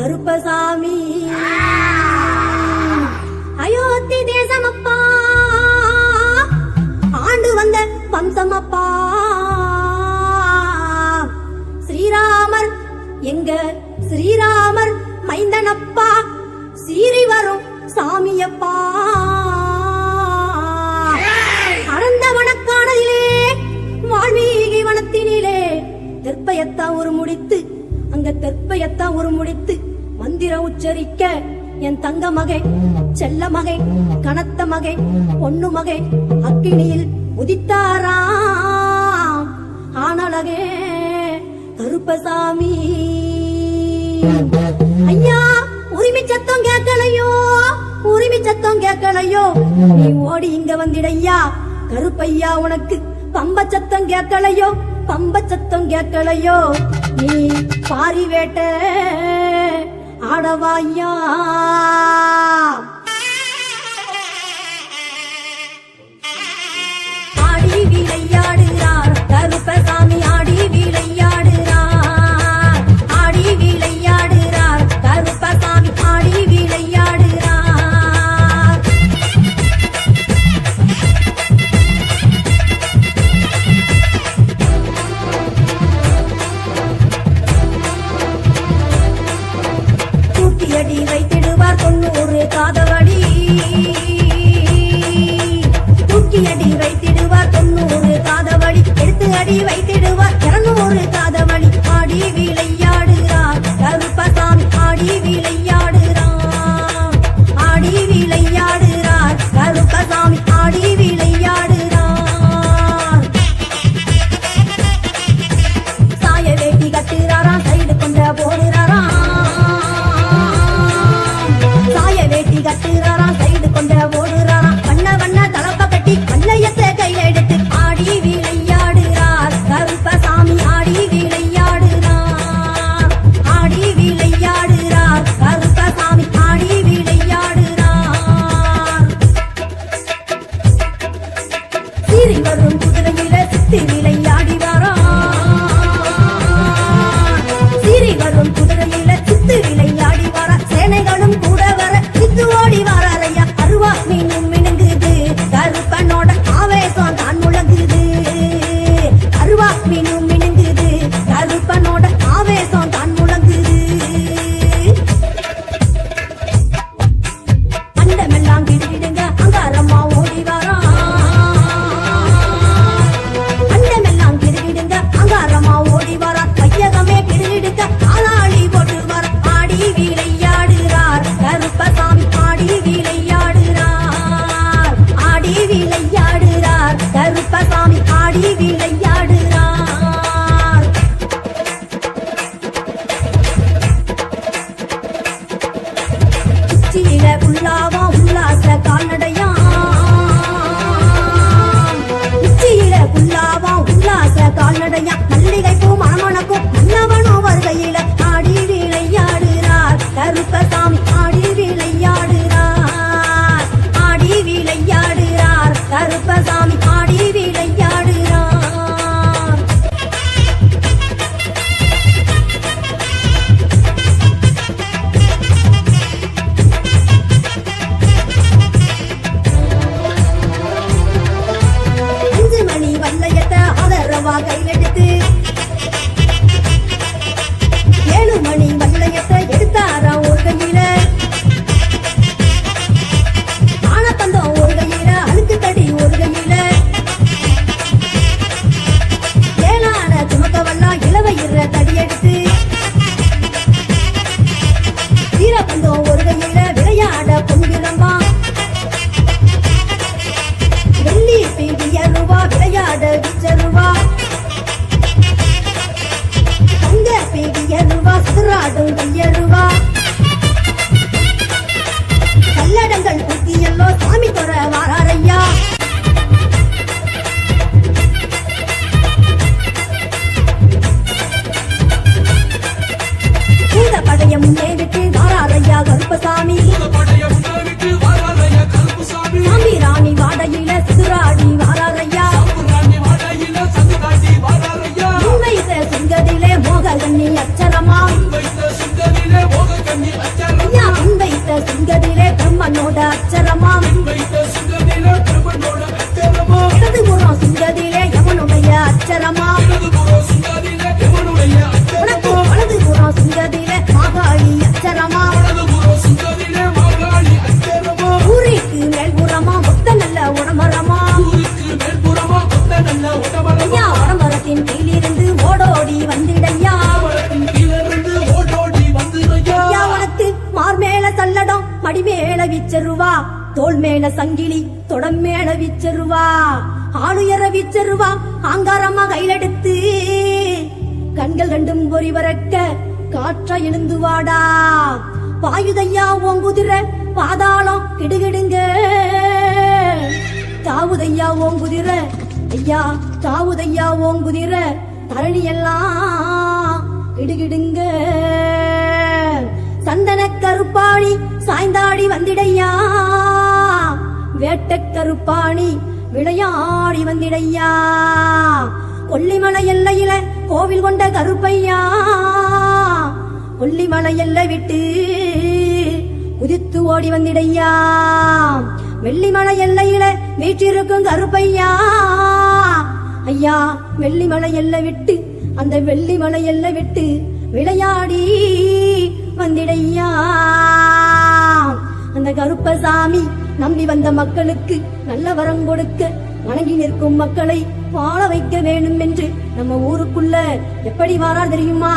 கருப்பசாமி. அயோத்தி தேசம் அப்பா ஆண்டு வந்த வம்சம் அப்பா ஸ்ரீராமர் எங்க ஸ்ரீராமர் மைந்தனப்பா. சீறி வரும் சாமியப்பா. அறந்த வனக்கானதிலே வால்மீகி வனத்தினிலே தெற்பயத்தா ஒரு முடித்து அங்க தெற்பயத்தா ஒரு முடித்து மந்திர உச்சரிக்க என் தங்க மகை செல்ல மகை கனத்த மகை பொண்ணு மகை அக்கினியில் உதித்தாராம் ஆனழகே கருப்பசாமி. ஐயா உரிமை சத்தம் கேட்கலையோ? உரிமை சத்தம் கேட்கலையோ? நீ ஓடி இங்க வந்திடையா? கருப்பையா உனக்கு பம்ப சத்தம் கேட்கலையோ? பம்ப சத்தம் கேட்கலையோ? நீ பாரி வேட்ட ஆடவாயா ஆடி விளையாடு. பாதாளம் கிடுகிடுங்க. தாவுதையா ஓங்குதிர ஐயா தாவுதையா ஓங்குதிர தரணி எல்லாம் கிடுகிடுங்க. சந்தன கருப்பாணி சாய்ந்தாடி வந்திடையா. வேட்ட கருப்பாணி விளையாடி வந்திடையா. கொல்லிமலை எல்லையில கோவில் கொண்ட கருப்பையா. கொல்லிமலை எல்லை விட்டு உதித்து ஓடி வந்திடையா. வெள்ளிமலை எல்லையில வீற்றிருக்கும் கருப்பையா. ஐயா வெள்ளிமலை எல்லை விட்டு அந்த வெள்ளிமலை எல்லை விட்டு விளையாடி வந்திடையா. அந்த கருப்பசாமி நம்பி வந்த மக்களுக்கு நல்ல வரம் கொடுக்க வணங்கி நிற்கும் மக்களை வாழ வைக்க வேண்டும் என்று நம்ம ஊருக்குள்ள எப்படி வாரா தெரியுமா?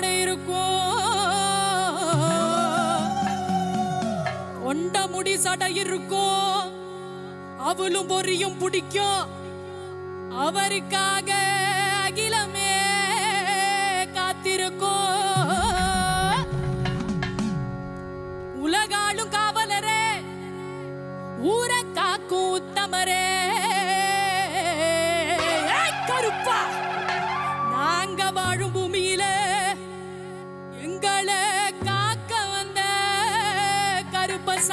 பாடை இருக்கும். ஒண்ட முடி சடை இருக்கும். அவளும் பொரியும் பிடிக்கும். அவருக்காக அகிலமே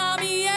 mommy